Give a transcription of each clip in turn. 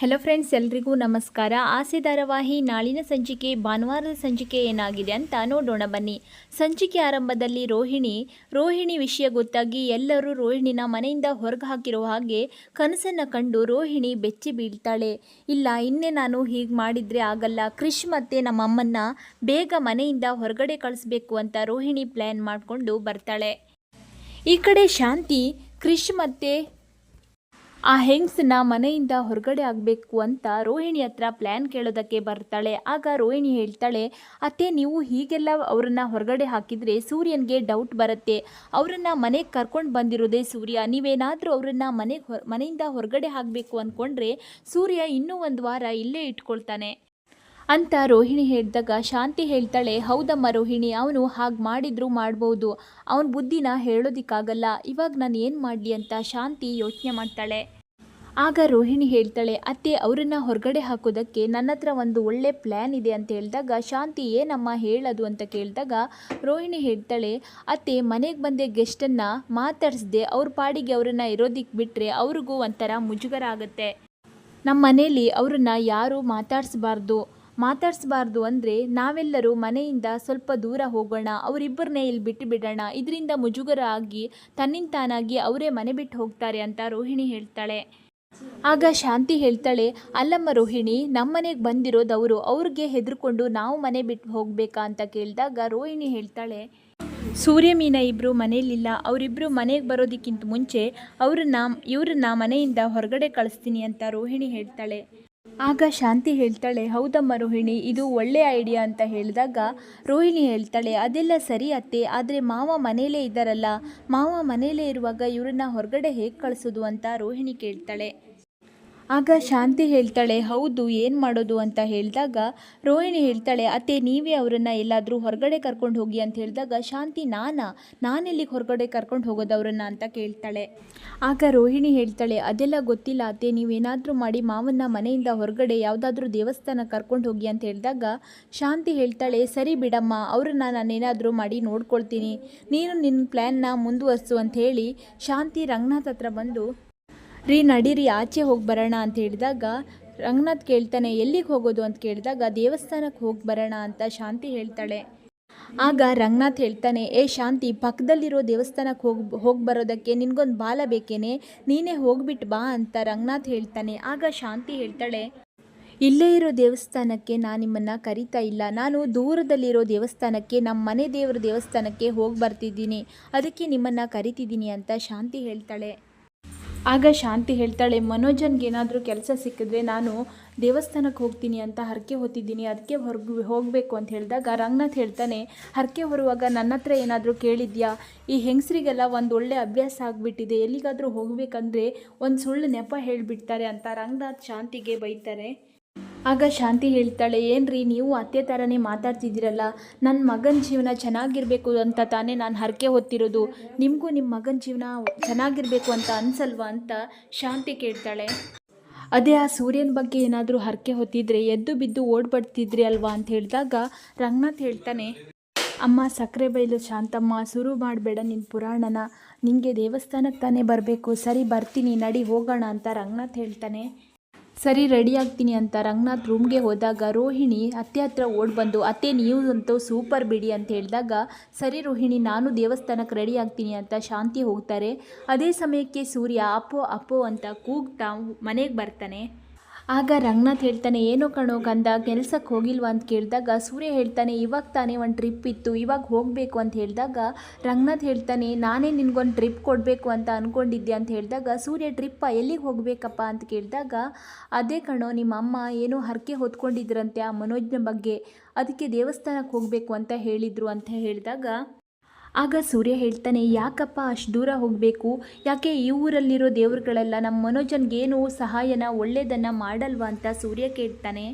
Hello friends ಎಲ್ರಿಗೂ ನಮಸ್ಕಾರ. ಆಸೆ ಧಾರಾವಾಹಿ ನಾಳಿನ ಸಂಚಿಕೆ, ಭಾನುವಾರದ ಸಂಚಿಕೆ ಏನಾಗಿದೆ ಅಂತ ನೋಡೋಣ ಬನ್ನಿ. ಸಂಚಿಕೆ ಆರಂಭದಲ್ಲಿ ರೋಹಿಣಿ ರೋಹಿಣಿ ವಿಷಯ ಗೊತ್ತಾಗಿ ಎಲ್ಲರೂ ರೋಹಿಣಿನ ಮನೆಯಿಂದ ಹೊರಗೆ ಹಾಕಿರೋ ಹಾಗೆ ಕನಸನ್ನು ಕಂಡು ರೋಹಿಣಿ ಬೆಚ್ಚಿ ಬೀಳ್ತಾಳೆ. ಇಲ್ಲ, ಇನ್ನೇ ನಾನು ಹೀಗೆ ಮಾಡಿದರೆ ಆಗಲ್ಲ. ಕ್ರಿಶ್ ಮತ್ತು ನಮ್ಮ ಅಮ್ಮನ್ನ ಬೇಗ ಮನೆಯಿಂದ ಹೊರಗಡೆ ಕಳಿಸ್ಬೇಕು ಅಂತ ರೋಹಿಣಿ ಪ್ಲ್ಯಾನ್ ಮಾಡಿಕೊಂಡು ಬರ್ತಾಳೆ. ಈ ಕಡೆ ಶಾಂತಿ, ಕ್ರಿಶ್ ಮತ್ತು ಆ ಹೆಂಗ್ಸನ್ನ ಮನೆಯಿಂದ ಹೊರಗಡೆ ಆಗಬೇಕು ಅಂತ ರೋಹಿಣಿ ಹತ್ರ ಪ್ಲ್ಯಾನ್ ಕೇಳೋದಕ್ಕೆ ಬರ್ತಾಳೆ. ಆಗ ರೋಹಿಣಿ ಹೇಳ್ತಾಳೆ, ಅತ್ತೆ, ನೀವು ಹೀಗೆಲ್ಲ ಅವರನ್ನ ಹೊರಗಡೆ ಹಾಕಿದರೆ ಸೂರ್ಯನಿಗೆ ಡೌಟ್ ಬರುತ್ತೆ. ಅವರನ್ನ ಮನೆಗೆ ಕರ್ಕೊಂಡು ಬಂದಿರೋದೇ ಸೂರ್ಯ. ನೀವೇನಾದರೂ ಅವರನ್ನ ಮನೆಗೆ ಮನೆಯಿಂದ ಹೊರಗಡೆ ಹಾಕಬೇಕು ಅಂದ್ಕೊಂಡ್ರೆ ಸೂರ್ಯ ಇನ್ನೂ ಒಂದು ವಾರ ಇಲ್ಲೇ ಇಟ್ಕೊಳ್ತಾನೆ. ಅಂತ ರೋಹಿಣಿ ಹೇಳಿದಾಗ ಶಾಂತಿ ಹೇಳ್ತಾಳೆ, ಹೌದಮ್ಮ ರೋಹಿಣಿ, ಅವನು ಹಾಗೆ ಮಾಡಿದ್ರು ಮಾಡ್ಬೋದು. ಅವನ ಬುದ್ಧಿನ ಹೇಳೋದಿಕ್ಕಾಗಲ್ಲ. ಇವಾಗ ನಾನು ಏನು ಮಾಡಲಿ ಅಂತ ಶಾಂತಿ ಯೋಚನೆ ಮಾಡ್ತಾಳೆ. ಆಗ ರೋಹಿಣಿ ಹೇಳ್ತಾಳೆ, ಅತ್ತೆ, ಅವರನ್ನು ಹೊರಗಡೆ ಹಾಕೋದಕ್ಕೆ ನನ್ನ ಹತ್ರ ಒಂದು ಒಳ್ಳೆ ಪ್ಲ್ಯಾನ್ ಇದೆ ಅಂತ ಹೇಳಿದಾಗ ಶಾಂತಿ, ಏನಮ್ಮ ಹೇಳೋದು? ಅಂತ ಕೇಳಿದಾಗ ರೋಹಿಣಿ ಹೇಳ್ತಾಳೆ, ಅತ್ತೆ, ಮನೆಗೆ ಬಂದೆ ಗೆಸ್ಟನ್ನು ಮಾತಾಡಿಸ್ದೆ, ಅವ್ರ ಪಾಡಿಗೆ ಅವರನ್ನು ಇರೋದಿಕ್ಕೆ ಬಿಟ್ಟರೆ ಅವ್ರಿಗೂ ಒಂಥರ ಮುಜುಗರ ಆಗುತ್ತೆ. ನಮ್ಮ ಮನೇಲಿ ಅವ್ರನ್ನ ಯಾರೂ ಮಾತಾಡಿಸ್ಬಾರ್ದು. ಮಾತಾಡಿಸ್ಬಾರ್ದು ಅಂದರೆ ನಾವೆಲ್ಲರೂ ಮನೆಯಿಂದ ಸ್ವಲ್ಪ ದೂರ ಹೋಗೋಣ ಅವರಿಬ್ಬರನ್ನೇ ಇಲ್ಲಿ ಬಿಟ್ಟು ಬಿಡೋಣ ಇದರಿಂದ ಮುಜುಗರ ಆಗಿ ತನ್ನಿಂದ ತಾನಾಗಿ ಅವರೇ ಮನೆ ಬಿಟ್ಟು ಹೋಗ್ತಾರೆ ಅಂತ ರೋಹಿಣಿ ಹೇಳ್ತಾಳೆ. ಆಗ ಶಾಂತಿ ಹೇಳ್ತಾಳೆ, ಅಲ್ಲಮ್ಮ ರೋಹಿಣಿ ನಮ್ಮನೆಗೆ ಬಂದಿರೋದು ಅವರು, ಅವ್ರಿಗೆ ಹೆದರ್ಕೊಂಡು ನಾವು ಮನೆ ಬಿಟ್ಟು ಹೋಗಬೇಕಾ? ಅಂತ ಕೇಳಿದಾಗ ರೋಹಿಣಿ ಹೇಳ್ತಾಳೆ, ಸೂರ್ಯ ಮೀನ ಇಬ್ಬರು ಮನೆಯಲ್ಲಿಲ್ಲ ಅವರಿಬ್ಬರು ಮನೆಗೆ ಬರೋದಕ್ಕಿಂತ ಮುಂಚೆ ಅವ್ರನ್ನ, ಇವ್ರನ್ನ ಮನೆಯಿಂದ ಹೊರಗಡೆ ಕಳಿಸ್ತೀನಿ ಅಂತ ರೋಹಿಣಿ ಹೇಳ್ತಾಳೆ. ಆಗ ಶಾಂತಿ ಹೇಳ್ತಾಳೆ, ಹೌದಮ್ಮ ರೋಹಿಣಿ, ಇದು ಒಳ್ಳೆಯ ಐಡಿಯಾ ಅಂತ ಹೇಳಿದಾಗ ರೋಹಿಣಿ ಹೇಳ್ತಾಳೆ, ಅದೆಲ್ಲ ಸರಿ ಅತ್ತೆ, ಆದರೆ ಮಾವ ಮನೆಯಲ್ಲೇ ಇದ್ದಾರಲ್ಲ, ಮಾವ ಮನೆಯಲ್ಲೇ ಇರುವಾಗ ಇವರನ್ನ ಹೊರಗಡೆ ಹೇಗೆ ಕಳಿಸೋದು? ಅಂತ ರೋಹಿಣಿ ಕೇಳ್ತಾಳೆ. ಆಗ ಶಾಂತಿ ಹೇಳ್ತಾಳೆ, ಹೌದು, ಏನು ಮಾಡೋದು? ಅಂತ ಹೇಳಿದಾಗ, ರೋಹಿಣಿ ಹೇಳ್ತಾಳೆ, ಅತ್ತೆ, ನೀವೇ ಅವರನ್ನು ಎಲ್ಲಾದರೂ ಹೊರಗಡೆ ಕರ್ಕೊಂಡು ಹೋಗಿ ಅಂತ ಹೇಳಿದಾಗ, ಶಾಂತಿ, ನಾನಾ? ನಾನೆಲ್ಲಿಗೆ ಹೊರಗಡೆ ಕರ್ಕೊಂಡು ಹೋಗೋದು ಅವರನ್ನು? ಅಂತ ಕೇಳ್ತಾಳೆ. ಆಗ ರೋಹಿಣಿ ಹೇಳ್ತಾಳೆ, ಅದೆಲ್ಲ ಗೊತ್ತಿಲ್ಲ ಅತ್ತೆ, ನೀವೇನಾದರೂ ಮಾಡಿ ಮಾವನ್ನ ಮನೆಯಿಂದ ಹೊರಗಡೆ ಯಾವುದಾದ್ರೂ ದೇವಸ್ಥಾನ ಕರ್ಕೊಂಡು ಹೋಗಿ ಅಂತ ಹೇಳಿದಾಗ, ಶಾಂತಿ ಹೇಳ್ತಾಳೆ, ಸರಿ ಬಿಡಮ್ಮ, ಅವ್ರನ್ನ ನಾನೇನಾದರೂ ಮಾಡಿ ನೋಡ್ಕೊಳ್ತೀನಿ. ನೀನು ನಿನ್ನ ಪ್ಲ್ಯಾನ್ನ ಮುಂದುವರಿಸು ಅಂತ ಹೇಳಿ, ಶಾಂತಿ ರಂಗನಾಥ್ ಹತ್ರ ಬಂದು ರೀ ನಡೀರಿ, ಆಚೆ ಹೋಗಿ ಬರೋಣ ಅಂತ ಹೇಳಿದಾಗ, ರಂಗನಾಥ್ ಕೇಳ್ತಾನೆ, ಎಲ್ಲಿಗೆ ಹೋಗೋದು ಅಂತ ಕೇಳಿದಾಗ ದೇವಸ್ಥಾನಕ್ಕೆ ಹೋಗಿ ಬರೋಣ ಅಂತ ಶಾಂತಿ ಹೇಳ್ತಾಳೆ. ಆಗ ರಂಗನಾಥ್ ಹೇಳ್ತಾನೆ, ಏ ಶಾಂತಿ, ಪಕ್ಕದಲ್ಲಿರೋ ದೇವಸ್ಥಾನಕ್ಕೆ ಹೋಗಿ ಹೋಗಿ ಬರೋದಕ್ಕೆ ನಿನಗೊಂದು ಬಾಲ ಬೇಕೇನೆ? ನೀನೇ ಹೋಗ್ಬಿಟ್ಟು ಬಾ ಅಂತ ರಂಗನಾಥ್ ಹೇಳ್ತಾನೆ. ಆಗ ಶಾಂತಿ ಹೇಳ್ತಾಳೆ, ಇಲ್ಲೇ ಇರೋ ದೇವಸ್ಥಾನಕ್ಕೆ ನಾನು ನಿಮ್ಮನ್ನು ಕರಿತಾ ಇಲ್ಲ. ನಾನು ದೂರದಲ್ಲಿರೋ ದೇವಸ್ಥಾನಕ್ಕೆ ನಮ್ಮ ಮನೆ ದೇವರ ದೇವಸ್ಥಾನಕ್ಕೆ ಹೋಗಿ ಬರ್ತಿದ್ದೀನಿ. ಅದಕ್ಕೆ ನಿಮ್ಮನ್ನು ಕರಿತಿದ್ದೀನಿ ಅಂತ ಶಾಂತಿ ಹೇಳ್ತಾಳೆ. ಆಗ ಶಾಂತಿ ಹೇಳ್ತಾಳೆ, ಮನೋಜನ್ಗೆ ಏನಾದರೂ ಕೆಲಸ ಸಿಕ್ಕಿದ್ರೆ ನಾನು ದೇವಸ್ಥಾನಕ್ಕೆ ಹೋಗ್ತೀನಿ ಅಂತ ಹರಕೆ ಹೊತ್ತಿದ್ದೀನಿ ಅದಕ್ಕೆ ಹೊರಗೆ ಹೋಗಬೇಕು ಅಂತ ಹೇಳಿದಾಗ ರಂಗನಾಥ್ ಹೇಳ್ತಾನೆ, ಹರಕೆ ಹೊರುವಾಗ ನನ್ನ ಹತ್ರ ಏನಾದರೂ ಕೇಳಿದ್ಯಾ? ಈ ಹೆಂಗಸರಿಗೆಲ್ಲ ಒಂದು ಒಳ್ಳೆ ಅಭ್ಯಾಸ ಆಗಿಬಿಟ್ಟಿದೆ, ಎಲ್ಲಿಗಾದರೂ ಹೋಗಬೇಕಂದ್ರೆ ಒಂದು ಸುಳ್ಳು ನೆಪ ಹೇಳಿಬಿಡ್ತಾರೆ ಅಂತ ರಂಗನಾಥ್ ಶಾಂತಿಗೆ ಬೈತಾರೆ. ಆಗ ಶಾಂತಿ ಹೇಳ್ತಾಳೆ, ಏನ್ರಿ ನೀವು ಅತ್ತೆ ಥರನೇ ಮಾತಾಡ್ತಿದ್ದೀರಲ್ಲ ನನ್ನ ಮಗನ ಜೀವನ ಚೆನ್ನಾಗಿರಬೇಕು ಅಂತ ತಾನೇ ನಾನು ಹರಕೆ ಹೊತ್ತಿರೋದು. ನಿಮಗೂ ನಿಮ್ಮ ಮಗನ ಜೀವನ ಚೆನ್ನಾಗಿರಬೇಕು ಅಂತ ಅನ್ಸಲ್ವಾ ಅಂತ ಶಾಂತಿ ಕೇಳ್ತಾಳೆ. ಅದೇ ಆ ಸೂರ್ಯನ ಬಗ್ಗೆ ಏನಾದರೂ ಹರಕೆ ಹೊತ್ತಿದ್ರೆ, ಎದ್ದು ಬಿದ್ದು ಓಡ್ಬಡ್ತಿದ್ರಿ ಅಲ್ವಾ ಅಂತ ಹೇಳಿದಾಗ ರಂಗನಾಥ್ ಹೇಳ್ತಾನೆ, ಅಮ್ಮ ಸಕ್ಕರೆ ಬೈಲು ಶಾಂತಮ್ಮ ಶುರು ಮಾಡಬೇಡ ನಿನ್ನ ಪುರಾಣನ. ನಿಮಗೆ ದೇವಸ್ಥಾನಕ್ಕೆ ತಾನೇ ಬರಬೇಕು. ಸರಿ, ಬರ್ತೀನಿ, ನಡಿ, ಹೋಗೋಣ ಅಂತ ರಂಗನಾಥ್ ಹೇಳ್ತಾನೆ. ಸರಿ ರೆಡಿ ಆಗ್ತೀನಿ ಅಂತ ರಂಗನಾಥ್ ರೂಮ್ಗೆ ಹೋದಾಗ ರೋಹಿಣಿ ಅತ್ತೆ ಹತ್ರ ಓಡ್ ಬಂದು, ಅತ್ತೆ, ನೀವು ಅಂತೂ ಸೂಪರ್ ಬಿಡಿ ಅಂತ ಹೇಳಿದಾಗ, ಸರಿ ರೋಹಿಣಿ, ನಾನು ದೇವಸ್ಥಾನಕ್ಕೆ ರೆಡಿ ಆಗ್ತೀನಿ ಅಂತ ಶಾಂತಿ ಹೋಗ್ತಾರೆ. ಅದೇ ಸಮಯಕ್ಕೆ ಸೂರ್ಯ, ಅಪ್ಪೋ ಅಪ್ಪೋ ಅಂತ ಕೂಗ್ತಾ ಮನೆಗೆ ಬರ್ತಾನೆ. ಆಗ ರಂಗನಾಥ್ ಹೇಳ್ತಾನೆ, ಏನೋ ಕಣೋ ಗಂಧ ಕೆಲ್ಸಕ್ಕೆ ಹೋಗಿಲ್ವಾ? ಅಂತ ಕೇಳಿದಾಗ, ಸೂರ್ಯ ಹೇಳ್ತಾನೆ, ಇವಾಗ ತಾನೇ ಒಂದು ಟ್ರಿಪ್ ಇತ್ತು, ಇವಾಗ ಹೋಗಬೇಕು ಅಂತ ಹೇಳಿದಾಗ ರಂಗನಾಥ್ ಹೇಳ್ತಾನೆ, ನಾನೇ ನಿನಗೊಂದು ಟ್ರಿಪ್ ಕೊಡಬೇಕು ಅಂತ ಅಂದ್ಕೊಂಡಿದ್ದೆ ಅಂತ ಹೇಳಿದಾಗ, ಸೂರ್ಯ ಟ್ರಿಪ್ಪ ಎಲ್ಲಿಗೆ ಹೋಗಬೇಕಪ್ಪ? ಅಂತ ಕೇಳಿದಾಗ, ಅದೇ ಕಣೋ, ನಿಮ್ಮ ಅಮ್ಮ ಏನೋ ಹರಕೆ ಹೊತ್ಕೊಂಡಿದ್ರಂತೆ ಆ ಮನೋಜ್ನ ಬಗ್ಗೆ, ಅದಕ್ಕೆ ದೇವಸ್ಥಾನಕ್ಕೆ ಹೋಗಬೇಕು ಅಂತ ಹೇಳಿದರು ಅಂತ ಹೇಳಿದಾಗ ಆಗ ಸೂರ್ಯ ಹೇಳ್ತಾನೆ, ಯಾಕಪ್ಪ ಅಷ್ಟು ದೂರ ಹೋಗಬೇಕು? ಯಾಕೆ ಈ ಊರಲ್ಲಿರೋ ದೇವರುಗಳೆಲ್ಲ ನಮ್ಮ ಮನೋಜನ್ಗೇನು ಸಹಾಯನ ಒಳ್ಳೆಯದನ್ನು ಮಾಡಲ್ವಾ? ಅಂತ ಸೂರ್ಯ ಕೇಳ್ತಾನೆ.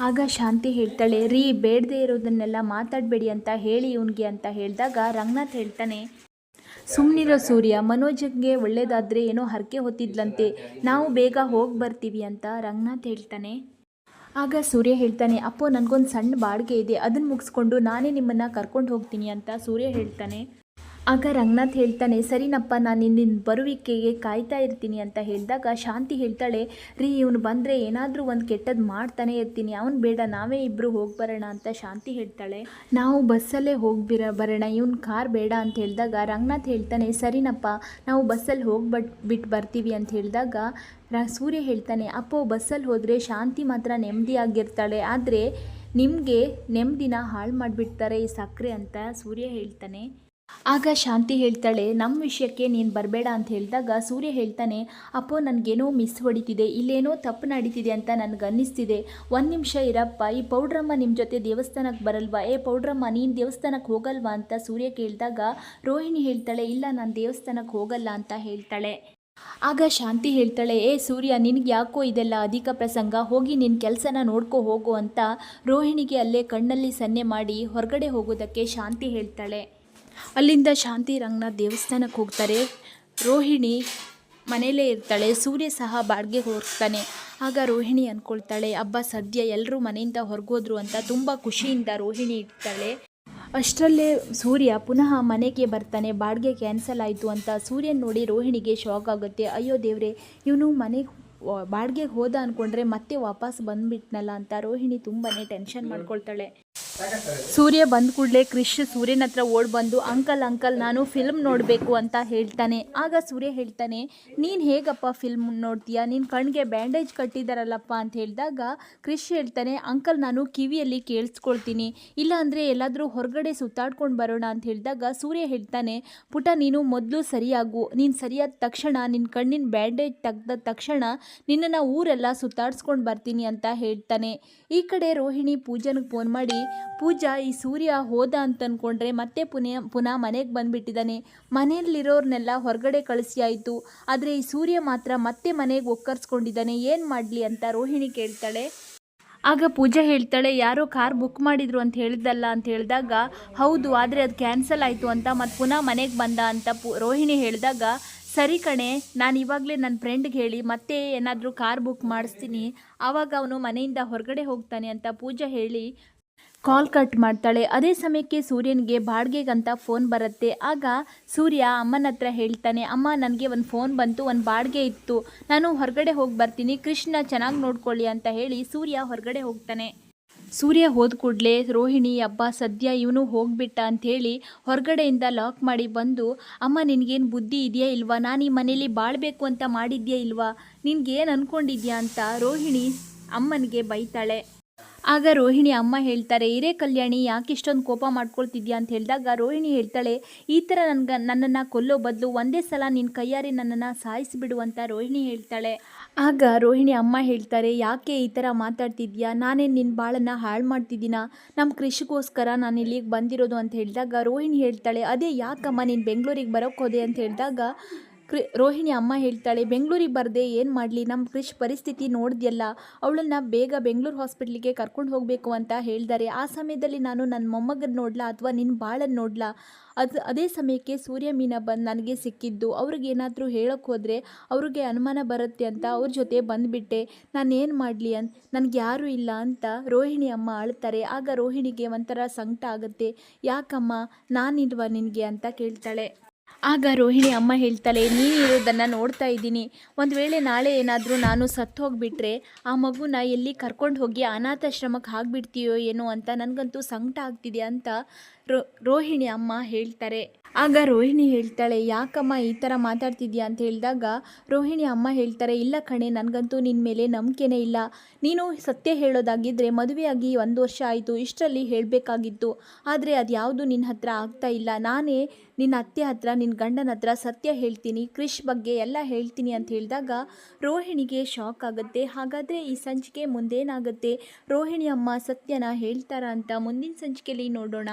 ಆಗ ಶಾಂತಿ ಹೇಳ್ತಾಳೆ, ರೀ, ಬೇಡದೇ ಇರೋದನ್ನೆಲ್ಲ ಮಾತಾಡಬೇಡಿ ಅಂತ ಹೇಳಿ ಇವನಿಗೆ ಅಂತ ಹೇಳಿದಾಗ ರಂಗನಾಥ್ ಹೇಳ್ತಾನೆ ಸುಮ್ಮನಿರೋ ಸೂರ್ಯ, ಮನೋಜನ್ಗೆ ಒಳ್ಳೇದಾದರೆ ಏನೋ ಹರಕೆ ಹೊತ್ತಿದ್ಲಂತೆ, ನಾವು ಬೇಗ ಹೋಗಿ ಬರ್ತೀವಿ ಅಂತ ರಂಗನಾಥ್ ಹೇಳ್ತಾನೆ. ಆಗ ಸೂರ್ಯ ಹೇಳ್ತಾನೆ, ಅಪ್ಪೋ, ನನಗೊಂದು ಸಣ್ಣ ಬಾಡಿಗೆ ಇದೆ ಅದನ್ನು ಮುಗಿಸ್ಕೊಂಡು ನಾನೇ ನಿಮ್ಮನ್ನು ಕರ್ಕೊಂಡು ಹೋಗ್ತೀನಿ ಅಂತ ಸೂರ್ಯ ಹೇಳ್ತಾನೆ. ಆಗ ರಂಗನಾಥ್ ಹೇಳ್ತಾನೆ, ಸರಿನಪ್ಪ, ನಾನು ನಿನ್ನ ಬರುವಿಕೆಗೆ ಕಾಯ್ತಾ ಇರ್ತೀನಿ ಅಂತ ಹೇಳಿದಾಗ ಶಾಂತಿ ಹೇಳ್ತಾಳೆ, ರೀ, ಇವನು ಬಂದರೆ ಏನಾದರೂ ಒಂದು ಕೆಟ್ಟದ್ದು ಮಾಡ್ತಾನೆ ಇರ್ತೀನಿ, ಅವನು ಬೇಡ, ನಾವೇ ಇಬ್ಬರು ಹೋಗಿ ಬರೋಣ ಅಂತ ಶಾಂತಿ ಹೇಳ್ತಾಳೆ. ನಾವು ಬಸ್ಸಲ್ಲೇ ಹೋಗ್ಬಿರ ಬರೋಣ, ಇವನು ಕಾರ್ ಬೇಡ ಅಂತ ಹೇಳಿದಾಗ ರಂಗನಾಥ್ ಹೇಳ್ತಾನೆ, ಸರಿನಪ್ಪ, ನಾವು ಬಸ್ಸಲ್ಲಿ ಹೋಗ್ಬಟ್ ಬಿಟ್ಟು ಬರ್ತೀವಿ ಅಂತ ಹೇಳಿದಾಗ ರ, ಸೂರ್ಯ ಹೇಳ್ತಾನೆ, ಅಪ್ಪೋ ಬಸ್ಸಲ್ಲಿ ಹೋದರೆ ಶಾಂತಿ ಮಾತ್ರ ನೆಮ್ಮದಿಯಾಗಿರ್ತಾಳೆ ಆದರೆ ನಿಮಗೆ ನೆಮ್ಮದಿನ ಹಾಳು ಮಾಡಿಬಿಡ್ತಾರೆ ಈ ಸಕ್ಕರೆ ಅಂತ ಸೂರ್ಯ ಹೇಳ್ತಾನೆ. ಆಗ ಶಾಂತಿ ಹೇಳ್ತಾಳೆ ನಮ್ಮ ವಿಷಯಕ್ಕೆ ನೀನು ಬರಬೇಡ ಅಂತ ಹೇಳಿದಾಗ ಸೂರ್ಯ ಹೇಳ್ತಾನೆ, ಅಪ್ಪೋ, ನನಗೇನೋ ಮಿಸ್ ಹೊಡಿತಿದೆ, ಇಲ್ಲೇನೋ ತಪ್ಪು ನಡೀತಿದೆ ಅಂತ ನನಗೆ ಅನ್ನಿಸ್ತಿದೆ. ಒಂದು ನಿಮಿಷ ಇರಪ್ಪ, ಈ ಪೌಡ್ರಮ್ಮ ನಿಮ್ಮ ಜೊತೆ ದೇವಸ್ಥಾನಕ್ಕೆ ಬರಲ್ವಾ? ಏ ಪೌಡ್ರಮ್ಮ, ನೀನು ದೇವಸ್ಥಾನಕ್ಕೆ ಹೋಗಲ್ವಾ? ಅಂತ ಸೂರ್ಯ ಕೇಳಿದಾಗ ರೋಹಿಣಿ ಹೇಳ್ತಾಳೆ, ಇಲ್ಲ, ನಾನು ದೇವಸ್ಥಾನಕ್ಕೆ ಹೋಗಲ್ಲ ಅಂತ ಹೇಳ್ತಾಳೆ. ಆಗ ಶಾಂತಿ ಹೇಳ್ತಾಳೆ, ಏ ಸೂರ್ಯ, ನಿನಗೆ ಯಾಕೋ ಇದೆಲ್ಲ ಅಧಿಕ ಪ್ರಸಂಗ? ಹೋಗಿ ನಿನ್ನ ಕೆಲಸನ ನೋಡ್ಕೊ ಹೋಗು ಅಂತ ರೋಹಿಣಿಗೆ ಅಲ್ಲೇ ಕಣ್ಣಲ್ಲಿ ಸನ್ನೆ ಮಾಡಿ ಹೊರಗಡೆ ಹೋಗೋದಕ್ಕೆ ಶಾಂತಿ ಹೇಳ್ತಾಳೆ. ಅಲ್ಲಿಂದ ಶಾಂತಿ ರಂಗನಾಥ್ ದೇವಸ್ಥಾನಕ್ಕೆ ಹೋಗ್ತಾರೆ. ರೋಹಿಣಿ ಮನೆಯಲ್ಲೇ ಇರ್ತಾಳೆ, ಸೂರ್ಯ ಸಹ ಬಾಡಿಗೆ ಹೋಗ್ತಾನೆ. ಆಗ ರೋಹಿಣಿ ಅಂದ್ಕೊಳ್ತಾಳೆ ಹಬ್ಬ ಸದ್ಯ ಎಲ್ಲರೂ ಮನೆಯಿಂದ ಹೊರಗೋದ್ರು ಅಂತ ತುಂಬ ಖುಷಿಯಿಂದ ರೋಹಿಣಿ ಇರ್ತಾಳೆ. ಅಷ್ಟರಲ್ಲೇ ಸೂರ್ಯ ಪುನಃ ಮನೆಗೆ ಬರ್ತಾನೆ. ಬಾಡಿಗೆ ಕ್ಯಾನ್ಸಲ್ ಆಯಿತು ಅಂತ ಸೂರ್ಯನ ನೋಡಿ ರೋಹಿಣಿಗೆ ಶಾಕ್ ಆಗುತ್ತೆ. ಅಯ್ಯೋ ದೇವ್ರೆ, ಇವನು ಮನೆಗೆ ಬಾಡಿಗೆಗೆ ಹೋದ ಅಂದ್ಕೊಂಡ್ರೆ ಮತ್ತೆ ವಾಪಸ್ ಬಂದ್ಬಿಟ್ನಲ್ಲ ಅಂತ ರೋಹಿಣಿ ತುಂಬಾ ಟೆನ್ಷನ್ ಮಾಡ್ಕೊಳ್ತಾಳೆ. ಸೂರ್ಯ ಬಂದ ಕೂಡಲೇ ಕ್ರಿಶ್ ಸೂರ್ಯನ ಹತ್ರ ಓಡ್ ಬಂದು, ಅಂಕಲ್ ಅಂಕಲ್, ನಾನು ಫಿಲ್ಮ್ ನೋಡಬೇಕು ಅಂತ ಹೇಳ್ತಾನೆ. ಆಗ ಸೂರ್ಯ ಹೇಳ್ತಾನೆ, ನೀನು ಹೇಗಪ್ಪ ಫಿಲ್ಮ್ ನೋಡ್ತೀಯಾ? ನಿನ್ನ ಕಣ್ಣಿಗೆ ಬ್ಯಾಂಡೇಜ್ ಕಟ್ಟಿದಾರಲ್ಲಪ್ಪ ಅಂತ ಹೇಳಿದಾಗ ಕ್ರಿಶ್ ಹೇಳ್ತಾನೆ, ಅಂಕಲ್, ನಾನು ಕಿವಿಯಲ್ಲಿ ಕೇಳಿಸ್ಕೊಳ್ತೀನಿ. ಇಲ್ಲಾಂದರೆ ಎಲ್ಲಾದರೂ ಹೊರಗಡೆ ಸುತ್ತಾಡ್ಕೊಂಡು ಬರೋಣ ಅಂತ ಹೇಳಿದಾಗ ಸೂರ್ಯ ಹೇಳ್ತಾನೆ, ಪುಟ, ನೀನು ಮೊದಲು ಸರಿಯಾಗು. ನೀನು ಸರಿಯಾದ ತಕ್ಷಣ ನಿನ್ನ ಕಣ್ಣಿನ ಬ್ಯಾಂಡೇಜ್ ತೆಗ್ದ ತಕ್ಷಣ ನಿನ್ನನ್ನು ಊರೆಲ್ಲ ಸುತ್ತಾಡ್ಸ್ಕೊಂಡು ಬರ್ತೀನಿ ಅಂತ ಹೇಳ್ತಾನೆ. ಈ ಕಡೆ ರೋಹಿಣಿ ಪೂಜನಿಗೆ ಫೋನ್ ಮಾಡಿ ಪೂಜಾ ಈ ಸೂರ್ಯ ಹೋದ ಅಂತ ಅಂದ್ಕೊಂಡ್ರೆ ಮತ್ತೆ ಪುನಃ ಪುನಃ ಮನೆಗೆ ಬಂದುಬಿಟ್ಟಿದ್ದಾನೆ. ಮನೆಯಲ್ಲಿರೋರ್ನೆಲ್ಲ ಹೊರಗಡೆ ಕಳಿಸಿ ಆಯಿತು. ಆದರೆ ಈ ಸೂರ್ಯ ಮಾತ್ರ ಮತ್ತೆ ಮನೆಗೆ ಒಕ್ಕರ್ಸ್ಕೊಂಡಿದ್ದಾನೆ. ಏನು ಮಾಡಲಿ ಅಂತ ರೋಹಿಣಿ ಕೇಳ್ತಾಳೆ. ಆಗ ಪೂಜಾ ಹೇಳ್ತಾಳೆ, ಯಾರೋ ಕಾರ್ ಬುಕ್ ಮಾಡಿದ್ರು ಅಂತ ಹೇಳಿದ್ದಲ್ಲ ಅಂತ ಹೇಳಿದಾಗ, ಹೌದು, ಆದರೆ ಅದು ಕ್ಯಾನ್ಸಲ್ ಆಯಿತು ಅಂತ ಮತ್ತು ಪುನಃ ಮನೆಗೆ ಬಂದ ಅಂತ ಪು ರೋಹಿಣಿ ಹೇಳಿದಾಗ, ಸರಿ ಕಣೆ, ನಾನು ಇವಾಗಲೇ ನನ್ನ ಫ್ರೆಂಡ್ಗೆ ಹೇಳಿ, ಮತ್ತೆ ಏನಾದರೂ ಕಾರ್ ಬುಕ್ ಮಾಡಿಸ್ತೀನಿ. ಆವಾಗ ಅವನು ಮನೆಯಿಂದ ಹೊರಗಡೆ ಹೋಗ್ತಾನೆ ಅಂತ ಪೂಜಾ ಹೇಳಿ ಕಾಲ್ ಕಟ್ ಮಾಡ್ತಾಳೆ. ಅದೇ ಸಮಯಕ್ಕೆ ಸೂರ್ಯನಿಗೆ ಬಾಡಿಗೆಗಂತ ಫೋನ್ ಬರುತ್ತೆ. ಆಗ ಸೂರ್ಯ ಅಮ್ಮನ ಹತ್ರ ಹೇಳ್ತಾನೆ, ಅಮ್ಮ, ನನಗೆ ಒಂದು ಫೋನ್ ಬಂತು, ಒಂದು ಬಾಡಿಗೆ ಇತ್ತು. ನಾನು ಹೊರಗಡೆ ಹೋಗಿ ಬರ್ತೀನಿ. ಕೃಷ್ಣ ಚೆನ್ನಾಗಿ ನೋಡ್ಕೊಳ್ಳಿ ಅಂತ ಹೇಳಿ ಸೂರ್ಯ ಹೊರಗಡೆ ಹೋಗ್ತಾನೆ. ಸೂರ್ಯ ಹೋದ ಕೂಡಲೇ ರೋಹಿಣಿ, ಅಬ್ಬ, ಸದ್ಯ ಇವನು ಹೋಗ್ಬಿಟ್ಟ ಅಂಥೇಳಿ ಹೊರಗಡೆಯಿಂದ ಲಾಕ್ ಮಾಡಿ ಬಂದು, ಅಮ್ಮ, ನಿನಗೇನು ಬುದ್ಧಿ ಇದೆಯಾ ಇಲ್ವಾ? ನಾನು ಈ ಮನೇಲಿ ಬಾಳಬೇಕು ಅಂತ ಮಾಡಿದ್ಯಾ ಇಲ್ವಾ? ನಿನಗೇನು ಅಂದ್ಕೊಂಡಿದ್ಯಾ ಅಂತ ರೋಹಿಣಿ ಅಮ್ಮನಿಗೆ ಬೈತಾಳೆ. ಆಗ ರೋಹಿಣಿ ಅಮ್ಮ ಹೇಳ್ತಾರೆ ಹಿರೇ ಕಲ್ಯಾಣಿ, ಯಾಕೆ ಇಷ್ಟೊಂದು ಕೋಪ ಮಾಡ್ಕೊಳ್ತಿದ್ಯಾ? ಅಂತ ಹೇಳಿದಾಗ ರೋಹಿಣಿ ಹೇಳ್ತಾಳೆ, ಈ ಥರ ನನ್ಗೆ, ನನ್ನನ್ನು ಕೊಲ್ಲೋ ಬದಲು ಒಂದೇ ಸಲ ನಿನ್ನ ಕೈಯಾರೆ ನನ್ನನ್ನು ಸಾಯಿಸಿಬಿಡು ಅಂತ ರೋಹಿಣಿ ಹೇಳ್ತಾಳೆ. ಆಗ ರೋಹಿಣಿ ಅಮ್ಮ ಹೇಳ್ತಾರೆ, ಯಾಕೆ ಈ ಥರ ಮಾತಾಡ್ತಿದ್ಯಾ? ನಾನೇ ನಿನ್ನ ಬಾಳನ್ನು ಹಾಳು ಮಾಡ್ತಿದ್ದೀನ? ನಮ್ಮ ಕೃಷಿಗೋಸ್ಕರ ನಾನು ಇಲ್ಲಿಗೆ ಬಂದಿರೋದು ಅಂತ ಹೇಳಿದಾಗ ರೋಹಿಣಿ ಹೇಳ್ತಾಳೆ, ಅದೇ ಯಾಕಮ್ಮ, ನೀನು ಬೆಂಗಳೂರಿಗೆ ಬರೋಕ್ಕೋದೆ ಅಂತ ಹೇಳಿದಾಗ ಕೃ, ರೋಹಿಣಿ ಅಮ್ಮ ಹೇಳ್ತಾಳೆ, ಬೆಂಗಳೂರಿಗೆ ಬರದೆ ಏನು ಮಾಡಲಿ? ನಮ್ಮ ಕೃಷ್ ಪರಿಸ್ಥಿತಿ ನೋಡಿದ್ಯಲ್ಲ, ಅವಳನ್ನು ಬೇಗ ಬೆಂಗಳೂರು ಹಾಸ್ಪಿಟ್ಲಿಗೆ ಕರ್ಕೊಂಡು ಹೋಗಬೇಕು ಅಂತ ಹೇಳಿದ್ದಾರೆ ಆ ಸಮಯದಲ್ಲಿ ನಾನು ನನ್ನ ಮೊಮ್ಮಗನ ನೋಡ್ಲಾ ಅಥವಾ ನಿನ್ನ ಬಾಳನ್ನು ನೋಡ್ಲಾ? ಅದು, ಅದೇ ಸಮಯಕ್ಕೆ ಸೂರ್ಯ ಮೀನ ಬಂದು ನನಗೆ ಸಿಕ್ಕಿದ್ದು. ಅವ್ರಿಗೇನಾದರೂ ಹೇಳೋಕ್ಕೆ ಹೋದರೆ ಅವ್ರಿಗೆ ಅನುಮಾನ ಬರುತ್ತೆ ಅಂತ ಅವ್ರ ಜೊತೆ ಬಂದುಬಿಟ್ಟೆ. ನಾನೇನು ಮಾಡಲಿ ಅಂತ ನನಗೆ ಯಾರೂ ಇಲ್ಲ ಅಂತ ರೋಹಿಣಿ ಅಮ್ಮ ಅಳ್ತಾರೆ ಆಗ ರೋಹಿಣಿಗೆ ಒಂಥರ ಸಂಕಟ ಆಗುತ್ತೆ. ಯಾಕಮ್ಮ? ನಾನಿಲ್ವಾ ನಿನಗೆ? ಅಂತ ಕೇಳ್ತಾಳೆ. ಆಗ ರೋಹಿಣಿ ಅಮ್ಮ ಹೇಳ್ತಾಳೆ, ನೀನು ಇರೋದನ್ನು ನೋಡ್ತಾ ಇದ್ದೀನಿ. ಒಂದು ವೇಳೆ ನಾಳೆ ಏನಾದರೂ ನಾನು ಸತ್ತು ಹೋಗಿಬಿಟ್ರೆ ಆ ಮಗುನ ಎಲ್ಲಿ ಕರ್ಕೊಂಡು ಹೋಗಿ ಅನಾಥಾಶ್ರಮಕ್ಕೆ ಹಾಕ್ಬಿಡ್ತೀಯೋ ಏನೋ ಅಂತ ನನಗಂತೂ ಸಂಕಟ ಆಗ್ತಿದೆ ಅಂತ ರೋಹಿಣಿ ಅಮ್ಮ ಹೇಳ್ತಾರೆ. ಆಗ ರೋಹಿಣಿ ಹೇಳ್ತಾಳೆ, ಯಾಕಮ್ಮ ಈ ಥರ ಮಾತಾಡ್ತಿದ್ಯಾ? ಅಂತ ಹೇಳಿದಾಗ, ರೋಹಿಣಿ ಅಮ್ಮ ಹೇಳ್ತಾರೆ, ಇಲ್ಲ ಕಣೆ, ನನಗಂತೂ ನಿನ್ನ ಮೇಲೆ ನಂಬಿಕೆನೇ ಇಲ್ಲ. ನೀನು ಸತ್ಯ ಹೇಳೋದಾಗಿದ್ದರೆ ಮದುವೆಯಾಗಿ ಒಂದು ವರ್ಷ ಆಯಿತು, ಇಷ್ಟರಲ್ಲಿ ಹೇಳಬೇಕಾಗಿತ್ತು. ಆದರೆ ಅದು ಯಾವುದು ನಿನ್ನ ಹತ್ರ ಆಗ್ತಾ ಇಲ್ಲ. ನಾನೇ ನಿನ್ನ ಅತ್ತೆ ಹತ್ರ ನಿನ್ನ ಗಂಡನ ಹತ್ರ ಸತ್ಯ ಹೇಳ್ತೀನಿ, ಕ್ರಿಶ್ ಬಗ್ಗೆ ಎಲ್ಲ ಹೇಳ್ತೀನಿ ಅಂತ ಹೇಳಿದಾಗ, ರೋಹಿಣಿಗೆ ಶಾಕ್ ಆಗುತ್ತೆ. ಹಾಗಾದರೆ ಈ ಸಂಚಿಕೆ ಮುಂದೇನಾಗುತ್ತೆ? ರೋಹಿಣಿ ಅಮ್ಮ ಸತ್ಯನ ಹೇಳ್ತಾರಾ ಅಂತ ಮುಂದಿನ ಸಂಚಿಕೆಯಲ್ಲಿ ನೋಡೋಣ.